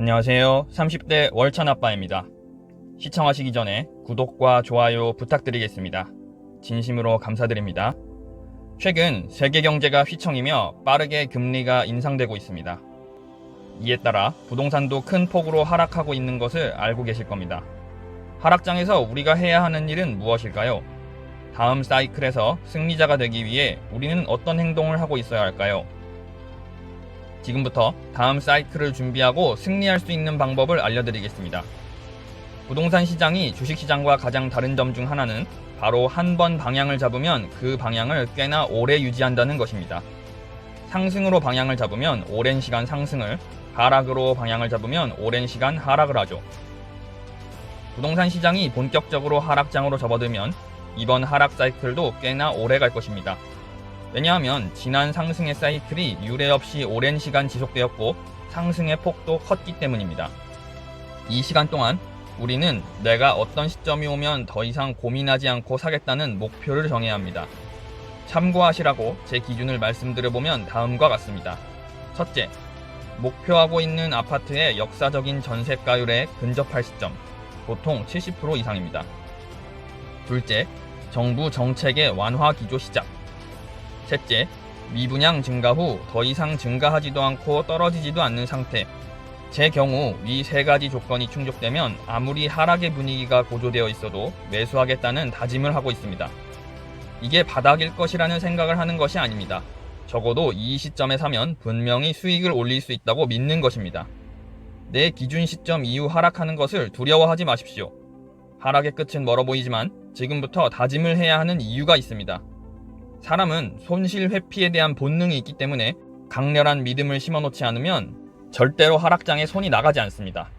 안녕하세요. 30대 월천 아빠입니다. 시청하시기 전에 구독과 좋아요 부탁드리겠습니다. 진심으로 감사드립니다. 최근 세계 경제가 휘청이며 빠르게 금리가 인상되고 있습니다. 이에 따라 부동산도 큰 폭으로 하락하고 있는 것을 알고 계실 겁니다. 하락장에서 우리가 해야 하는 일은 무엇일까요? 다음 사이클에서 승리자가 되기 위해 우리는 어떤 행동을 하고 있어야 할까요? 지금부터 다음 사이클을 준비하고 승리할 수 있는 방법을 알려드리겠습니다. 부동산 시장이 주식 시장과 가장 다른 점 중 하나는 바로 한 번 방향을 잡으면 그 방향을 꽤나 오래 유지한다는 것입니다. 상승으로 방향을 잡으면 오랜 시간 상승을, 하락으로 방향을 잡으면 오랜 시간 하락을 하죠. 부동산 시장이 본격적으로 하락장으로 접어들면 이번 하락 사이클도 꽤나 오래 갈 것입니다. 왜냐하면 지난 상승의 사이클이 유례 없이 오랜 시간 지속되었고 상승의 폭도 컸기 때문입니다. 이 시간 동안 우리는 내가 어떤 시점이 오면 더 이상 고민하지 않고 사겠다는 목표를 정해야 합니다. 참고하시라고 제 기준을 말씀드려보면 다음과 같습니다. 첫째, 목표하고 있는 아파트의 역사적인 전세가율에 근접할 시점, 보통 70% 이상입니다. 둘째, 정부 정책의 완화 기조 시작. 셋째, 미분양 증가 후 더 이상 증가하지도 않고 떨어지지도 않는 상태. 제 경우 위세 가지 조건이 충족되면 아무리 하락의 분위기가 고조되어 있어도 매수하겠다는 다짐을 하고 있습니다. 이게 바닥일 것이라는 생각을 하는 것이 아닙니다. 적어도 이 시점에 사면 분명히 수익을 올릴 수 있다고 믿는 것입니다. 내 기준 시점 이후 하락하는 것을 두려워하지 마십시오. 하락의 끝은 멀어 보이지만 지금부터 다짐을 해야 하는 이유가 있습니다. 사람은 손실 회피에 대한 본능이 있기 때문에 강렬한 믿음을 심어놓지 않으면 절대로 하락장에 손이 나가지 않습니다.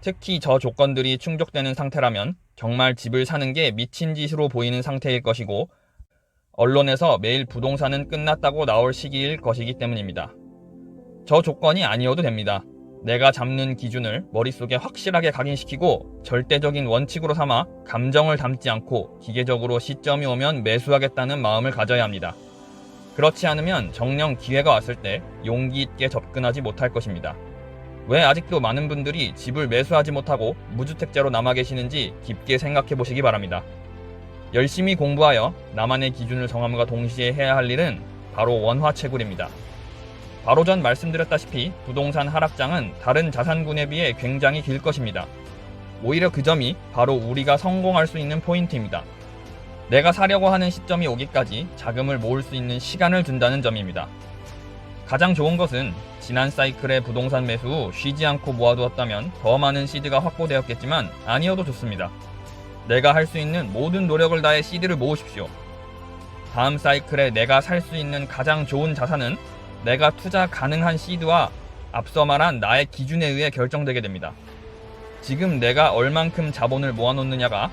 특히 저 조건들이 충족되는 상태라면 정말 집을 사는 게 미친 짓으로 보이는 상태일 것이고 언론에서 매일 부동산은 끝났다고 나올 시기일 것이기 때문입니다. 저 조건이 아니어도 됩니다. 내가 잡는 기준을 머릿속에 확실하게 각인시키고 절대적인 원칙으로 삼아 감정을 담지 않고 기계적으로 시점이 오면 매수하겠다는 마음을 가져야 합니다. 그렇지 않으면 정령 기회가 왔을 때 용기 있게 접근하지 못할 것입니다. 왜 아직도 많은 분들이 집을 매수하지 못하고 무주택자로 남아 계시는지 깊게 생각해 보시기 바랍니다. 열심히 공부하여 나만의 기준을 정함과 동시에 해야 할 일은 바로 원화 채굴입니다. 바로 전 말씀드렸다시피 부동산 하락장은 다른 자산군에 비해 굉장히 길 것입니다. 오히려 그 점이 바로 우리가 성공할 수 있는 포인트입니다. 내가 사려고 하는 시점이 오기까지 자금을 모을 수 있는 시간을 준다는 점입니다. 가장 좋은 것은 지난 사이클의 부동산 매수 후 쉬지 않고 모아두었다면 더 많은 시드가 확보되었겠지만 아니어도 좋습니다. 내가 할 수 있는 모든 노력을 다해 시드를 모으십시오. 다음 사이클에 내가 살 수 있는 가장 좋은 자산은 내가 투자 가능한 시드와 앞서 말한 나의 기준에 의해 결정되게 됩니다. 지금 내가 얼만큼 자본을 모아놓느냐가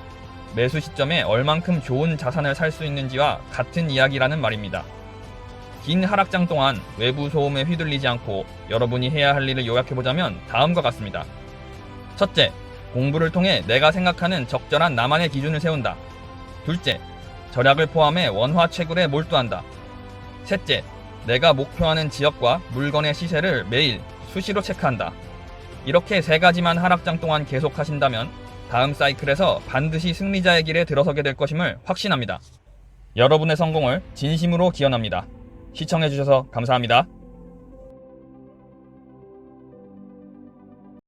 매수 시점에 얼만큼 좋은 자산을 살 수 있는지와 같은 이야기라는 말입니다. 긴 하락장 동안 외부 소음에 휘둘리지 않고 여러분이 해야 할 일을 요약해보자면 다음과 같습니다. 첫째, 공부를 통해 내가 생각하는 적절한 나만의 기준을 세운다. 둘째, 절약을 포함해 원화 채굴에 몰두한다. 셋째, 내가 목표하는 지역과 물건의 시세를 매일 수시로 체크한다. 이렇게 세 가지만 하락장 동안 계속 하신다면 다음 사이클에서 반드시 승리자의 길에 들어서게 될 것임을 확신합니다. 여러분의 성공을 진심으로 기원합니다. 시청해주셔서 감사합니다.